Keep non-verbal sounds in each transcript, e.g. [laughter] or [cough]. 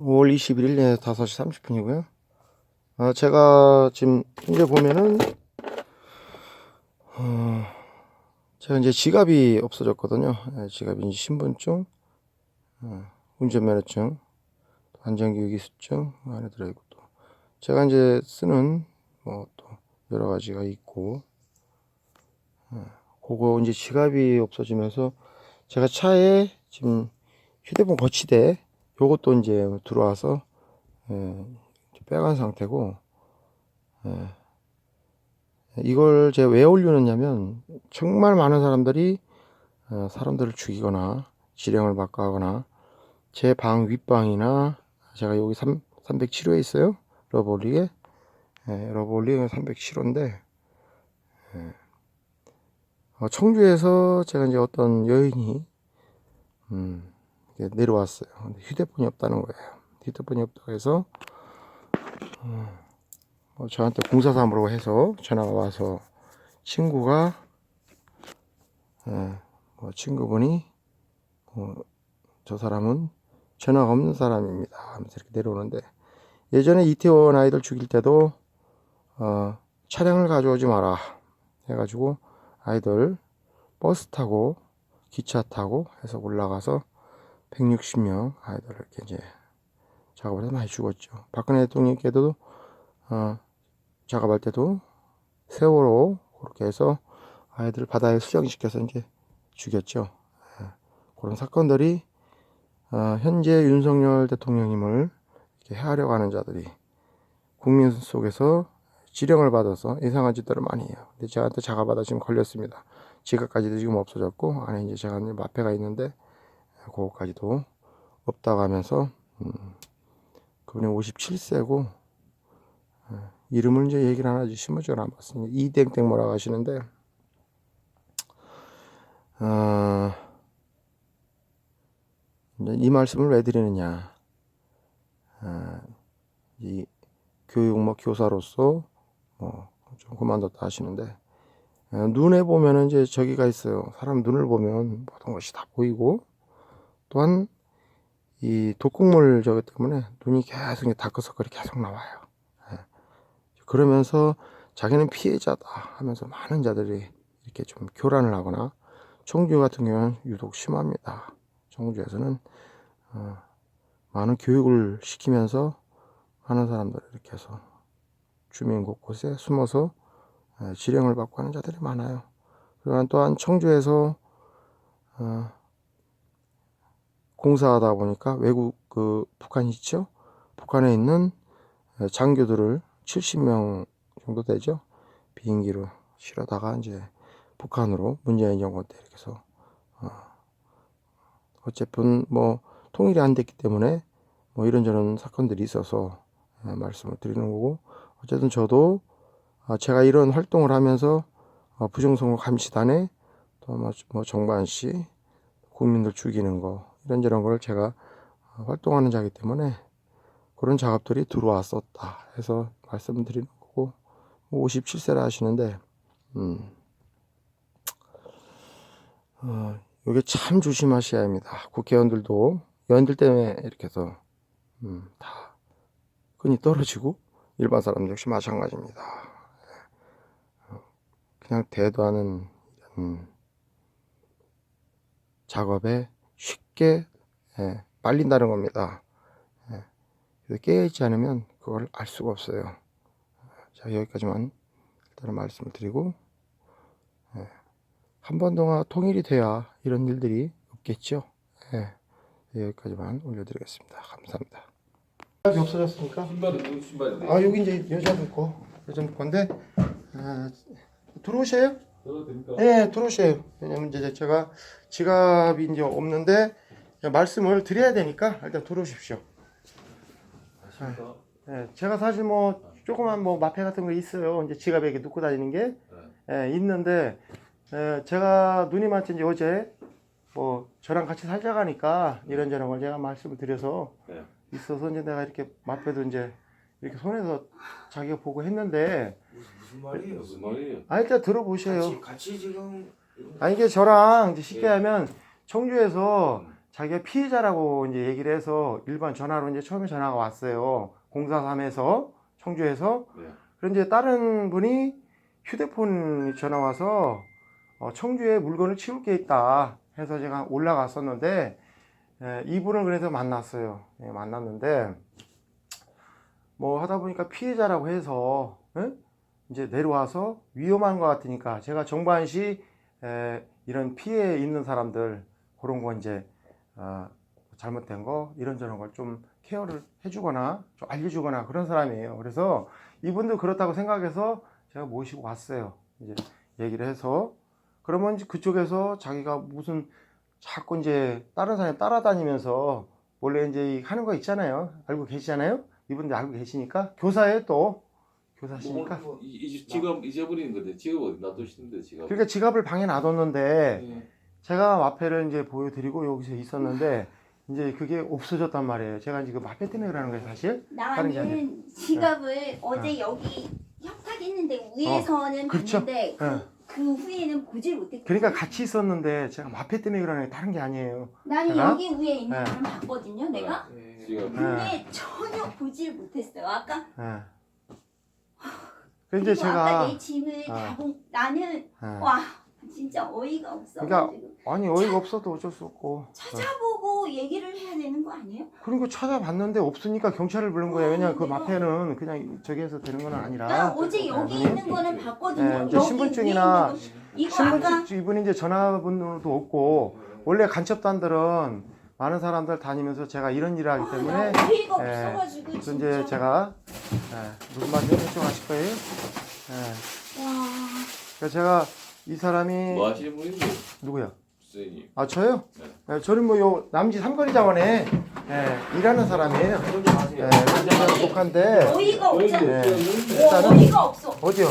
5월 21일 5시 30분이고요. 아, 제가 지금 현재 보면은 어, 제가 이제 지갑이 없어졌거든요. 예, 지갑이 신분증, 어, 운전면허증, 안전교육이수증 안에 들어있고 또 제가 이제 쓰는 뭐 또 여러 가지가 있고 어, 그거 이제 지갑이 없어지면서 제가 차에 지금 휴대폰 거치대 요것도 이제 들어와서 예, 빼간 상태고 예, 이걸 제가 왜 올려놓냐면 정말 많은 사람들이 어, 사람들을 죽이거나 지령을 바꿔하거나 제 방 윗방이나 제가 여기 3, 307호에 있어요. 러버리에 예, 러버리에 307호인데 예, 어, 청주에서 제가 이제 어떤 여인이 음, 내려왔어요. 휴대폰이 없다는 거예요. 휴대폰이 없다고 해서 어, 뭐 저한테 공사사무라고 해서 전화가 와서 친구가 예, 뭐 친구분이 어, 저 사람은 전화가 없는 사람입니다. 하면서 이렇게 내려오는데 예전에 이태원 아이들 죽일 때도 어, 차량을 가져오지 마라 해가지고 아이들 버스 타고 기차 타고 해서 올라가서 160명 아이들을 이렇게 이제 작업을 해서 많이 죽었죠. 박근혜 대통령께도 어, 작업할 때도 세월호 그렇게 해서 아이들을 바다에 수정시켜서 이제 죽였죠. 예, 그런 사건들이 어, 현재 윤석열 대통령님을 이렇게 해하려고 하는 자들이 국민 속에서 지령을 받아서 이상한 짓들을 많이 해요. 근데 저한테 작업하다 지금 걸렸습니다. 지갑까지도 지금 없어졌고 안에 이제 제가 마패가 있는데 그거까지도 없다고 하면서 음, 그분이 57세고 이름을 이제 얘기를 하나 안 봤습니다. 이땡땡 뭐라고 하시는데 어, 이 말씀을 왜 드리느냐 어, 이 교육 뭐 교사로서 뭐좀 그만뒀다 하시는데 어, 눈에 보면은 이제 저기가 있어요. 사람 눈을 보면 모든 것이 다 보이고 또한 이 독극물 저기 때문에 눈이 계속 다크서클이 계속 나와요. 예. 그러면서 자기는 피해자다 하면서 많은 자들이 이렇게 좀 교란을 하거나 청주 같은 경우는 유독 심합니다. 청주에서는 어, 많은 교육을 시키면서 많은 사람들을 이렇게 해서 주민 곳곳에 숨어서 예, 지령을 받고 하는 자들이 많아요. 그리고 또한 청주에서 어, 공사하다 보니까 외국 그 북한 있죠? 북한에 있는 예, 장교들을 70명 정도 되죠? 비행기로 실어다가 이제 북한으로 문재인 정권 때 이렇게 해서 어, 어쨌든 뭐 통일이 안 됐기 때문에 뭐 이런저런 사건들이 있어서 예, 말씀을 드리는 거고 어쨌든 저도 아, 제가 이런 활동을 하면서 어, 부정선거 감시단에 또뭐 뭐 정반 씨 국민들 죽이는 거 이런저런 걸 제가 어, 활동하는 자이기 때문에 그런 작업들이 들어왔었다 해서 말씀드리는 거고 57세라 하시는데 음, 어, 이게 참 조심하셔야 합니다. 국회의원들도 의원들 때문에 이렇게 해서 음, 다 끈이 떨어지고 일반 사람들 역시 마찬가지입니다. 어, 그냥 대도하는 이런 작업에 쉽게 예, 빨린다는 겁니다. 예, 깨어있지 않으면 그걸 알 수가 없어요. 자 여기까지만 일단은 말씀을 드리고 예, 한번 동안 통일이 돼야 이런 일들이 없겠죠. 예, 여기까지만 올려드리겠습니다. 감사합니다. 이 없어졌습니까? 신발은 누구 신발인데? 아 여기 이제 여자 분 거 여자 분 건데 아, 들어오셔요? 네 들어오셔요. 왜냐면 이제 제가 지갑이 이제 없는데 말씀을 드려야 되니까 일단 들어오십시오. 아십니까? 네, 제가 사실 뭐 조그만 뭐 마패 같은 거 있어요. 이제 지갑에 이렇게 넣고 다니는 게 예, 있는데 예, 제가 누님한테 이제 어제 뭐 저랑 같이 살자 가니까 이런저런 걸 제가 말씀을 드려서 네. 있어서 이제 내가 이렇게 마패도 이제 이렇게 손에서 자기가 보고 했는데 무슨 말이에요? 무슨 말이에요? 아 일단 들어보셔요. 같이, 같이 지금 아니 이게 저랑 이제 쉽게 하면 청주에서 자기가 피해자라고 이제 얘기를 해서 일반 전화로 이제 처음에 전화가 왔어요. 043에서 청주에서 네. 그런데 다른 분이 휴대폰 전화 와서 어, 청주에 물건을 치울 게 있다 해서 제가 올라갔었는데 예, 이분을 그래서 만났어요. 예, 만났는데 뭐 하다 보니까 피해자라고 해서 예? 이제 내려와서 위험한 것 같으니까 제가 정반시 에, 이런 피해 있는 사람들 그런 거 이제 어, 잘못된 거 이런저런 걸 좀 케어를 해주거나 좀 알려주거나 그런 사람이에요. 그래서 이분도 그렇다고 생각해서 제가 모시고 왔어요. 이제 얘기를 해서 그러면 그쪽에서 자기가 무슨 자꾸 이제 다른 사람 따라다니면서 원래 이제 이 하는 거 있잖아요. 알고 계시잖아요. 이분들 알고 계시니까 교사에 또 교사시니까 뭐, 이, 이 지갑 잊어버리는 건데 지갑 어디 놔두시는데 지갑. 그러니까 지갑을 방에 놔뒀는데 네. 제가 마패를 이제 보여드리고 여기서 있었는데 [laughs] 이제 그게 없어졌단 말이에요. 제가 지금 마패 때문에 그러는 거예요, 사실. 나는 지갑을 어제 여기 협탁했는데 위에서는 그렇죠. 봤는데 그, 예. 그 후에는 보질 못했거든. 그러니까 같이 있었는데 제가 마패 때문에 그러는 게 다른 게 아니에요. 나는 제가? 여기 위에 있는 예. 거는 봤거든요, 내가. 지갑. 근데 전혀 보질 못했어요. 아까 예. 그리고 아까 제가 내 짐을 아. 다 본, 나는 예. 와 진짜 어이가 없어. 그러니까 아니 어이가 없어도 어쩔 수 없고 예. 찾아보고 얘기를 해야 되는 거 아니에요? 그리고 찾아봤는데 없으니까 경찰을 부른 거예요. 왜냐 그 내가- 마패는 그냥 저기에서 되는 건 아니라 나 어제 여기 네. 있는 거는 봤거든요. 예, 이제 여기 신분증이나 위에 있는 거. 이거 아까 신분증 이분이 이제 전화번호도 없고 원래 간첩단들은 많은 사람들 다니면서 제가 이런 일을 하기 때문에 아, 나 어이가 예, 없어가지고 그래서 진짜. 이제 제가 예, 무슨 말인지 대충 아실 거예요. 예, 와. 그래서 제가 이 사람이 뭐 하시는 분인데 누구야? 선생님. 아 저요? 네. 예, 저는 뭐요 남지 삼거리 자원에 예, 일하는 사람이에요. 예, 그래서 독한데 어이가 없잖아. 네. 와, 일단은- 어이가 없어. 어디요?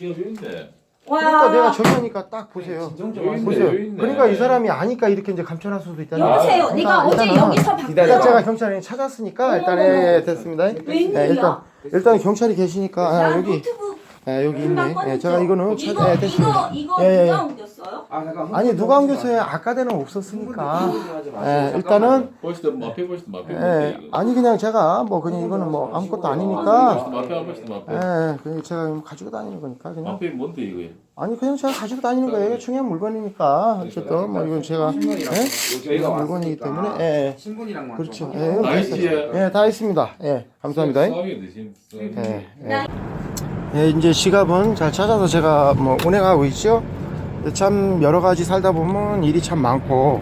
있네. 와. 그러니까 내가 저기니까 딱 보세요. 보세요. 있네. 그러니까 이 사람이 아니까 이렇게 이제 감춰할 수도 있다는 여보세요. 거예요. 내가 어제 일단은 여기서 일단 봤어요. 제가 경찰에 찾았으니까 일단 예, 예, 됐습니다. 웬일이야? 예, 일단 일단 경찰이 계시니까 아, 나 여기 노트북 예, 여기 있네. 예? 제가 이거는 이거 찾, 예, 됐습니다. 이거 이거 예, 예. 누가 옮겼어요? 아, 잠깐. 아니 누가 옮겼어요? 아까 전에 없었으니까. 예, 일단은 벌써 마페 벌써 마페 예. 아니 그냥 제가 뭐 그냥 이거는 뭐 아무것도 아니니까. 마페 한 벌써 마페. 예, 그냥 제가 가지고 다니는 거니까 그냥. 마페 뭔데 이거? 아니 그냥 제가 가지고 다니는 거예요. 중요한 물건이니까. 어쨌든 뭐 이건 제가 예? 저희가 물건이기 왔으니까 때문에 예. 신분이랑만 그렇죠. 좀 예, 확인하고. 나이스. 예, 다 했습니다. 예, 감사합니다. 되신. 예, 예. 예, 이제 지갑은 잘 찾아서 제가 뭐 운행하고 있죠. 참 여러 가지 살다 보면 일이 참 많고,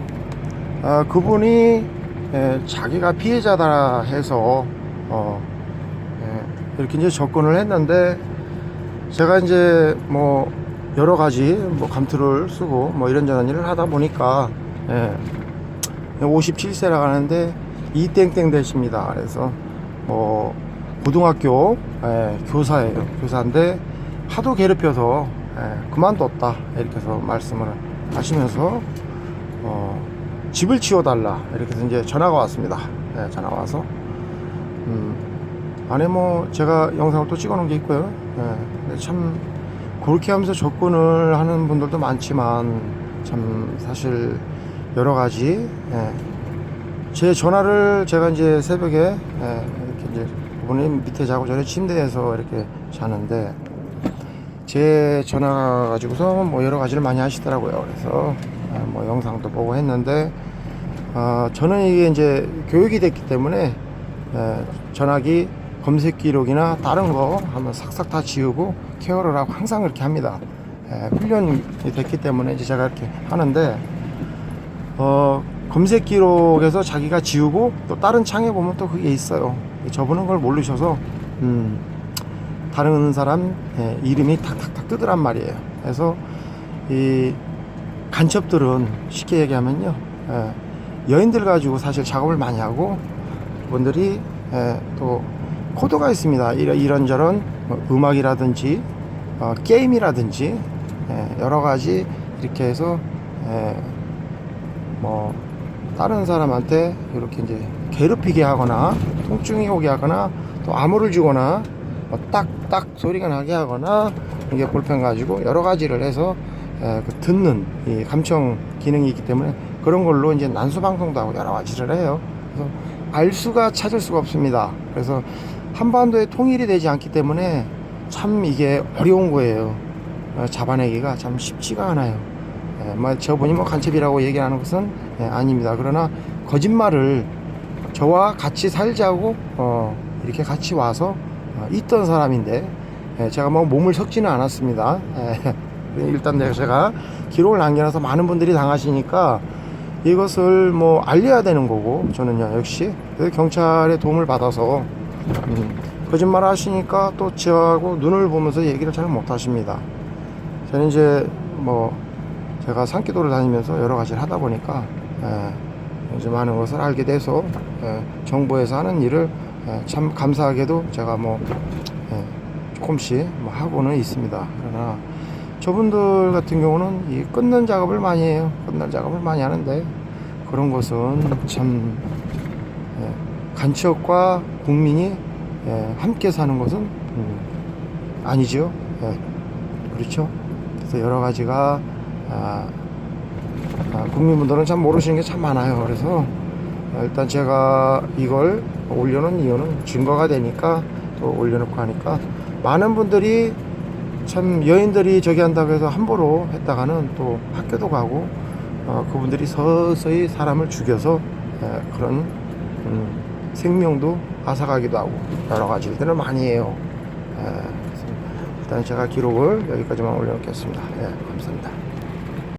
아, 그분이 예, 자기가 피해자다 해서 어, 예, 이렇게 이제 접근을 했는데 제가 이제 뭐 여러 가지 뭐 감투를 쓰고 뭐 이런저런 일을 하다 보니까 예, 57세라 하는데 이땡땡 되십니다. 그래서 뭐 고등학교 예, 교사예요. 교사인데 하도 괴롭혀서 예, 그만뒀다 이렇게 해서 말씀을 하시면서 어, 집을 치워달라 이렇게 해서 이제 전화가 왔습니다. 예, 전화 와서 음, 안에 뭐 제가 영상을 또 찍어놓은 게 있고요. 예, 참 그렇게 하면서 접근을 하는 분들도 많지만 참 사실 여러 가지 예, 제 전화를 제가 이제 새벽에 예, 이렇게 이제 그분이 밑에 자고 저는 침대에서 이렇게 자는데 제 전화 가지고서 뭐 여러 가지를 많이 하시더라고요. 그래서 아, 뭐 영상도 보고 했는데 아, 저는 이게 이제 교육이 됐기 때문에 예, 전화기 검색 기록이나 다른 거 한번 싹싹 다 지우고 케어를 하고 항상 그렇게 합니다. 예, 훈련이 됐기 때문에 이제 제가 이렇게 하는데 어, 검색 기록에서 자기가 지우고 또 다른 창에 보면 또 그게 있어요. 저분은 그걸 모르셔서 음, 다른 사람 예, 이름이 탁탁탁 뜨더란 말이에요. 그래서 이 간첩들은 쉽게 얘기하면요, 예, 여인들 가지고 사실 작업을 많이 하고 분들이 예, 또 코드가 있습니다. 이런 이런저런 뭐 음악이라든지 어, 게임이라든지 예, 여러 가지 이렇게 해서 예, 뭐 다른 사람한테 이렇게 이제 괴롭히게 하거나 통증이 오게 하거나 또 암호를 주거나 뭐 딱딱 소리가 나게 하거나 이게 볼펜 가지고 여러 가지를 해서 에, 그 듣는 이 감청 기능이 있기 때문에 그런 걸로 이제 난수 방송도 하고 여러 가지를 해요. 그래서 알 수가 찾을 수가 없습니다. 그래서 한반도에 통일이 되지 않기 때문에 참 이게 어려운 거예요. 어, 잡아내기가 참 쉽지가 않아요. 예, 뭐 저분이 뭐 간첩이라고 얘기하는 것은 예, 아닙니다. 그러나 거짓말을 저와 같이 살자고 어, 이렇게 같이 와서 어, 있던 사람인데 예, 제가 뭐 몸을 섞지는 않았습니다. 예, [laughs] 일단 제가 기록을 남겨놔서 많은 분들이 당하시니까 이것을 뭐 알려야 되는 거고 저는요 역시 경찰의 도움을 받아서 음, 거짓말 하시니까 또 저하고 눈을 보면서 얘기를 잘 못하십니다. 저는 이제 뭐 제가 산기도를 다니면서 여러 가지를 하다 보니까 예, 이제 많은 것을 알게 돼서 예, 정부에서 하는 일을 예, 참 감사하게도 제가 뭐 예, 조금씩 뭐 하고는 있습니다. 그러나 저분들 같은 경우는 이 끊는 작업을 많이 해요. 끊는 작업을 많이 하는데 그런 것은 참 예, 간첩과 국민이 예, 함께 사는 것은 음, 아니죠. 예, 그렇죠. 그래서 여러 가지가 아, 아, 국민분들은 참 모르시는 게 참 많아요. 그래서 일단 제가 이걸 올려놓은 이유는 증거가 되니까 또 올려놓고 하니까 많은 분들이 참 여인들이 저기 한다고 해서 함부로 했다가는 또 학교도 가고 어, 그분들이 서서히 사람을 죽여서 에, 그런 음, 생명도 앗아가기도 하고 여러 가지 일들을 많이 해요. 에, 그래서 일단 제가 기록을 여기까지만 올려놓겠습니다. 예, 감사합니다.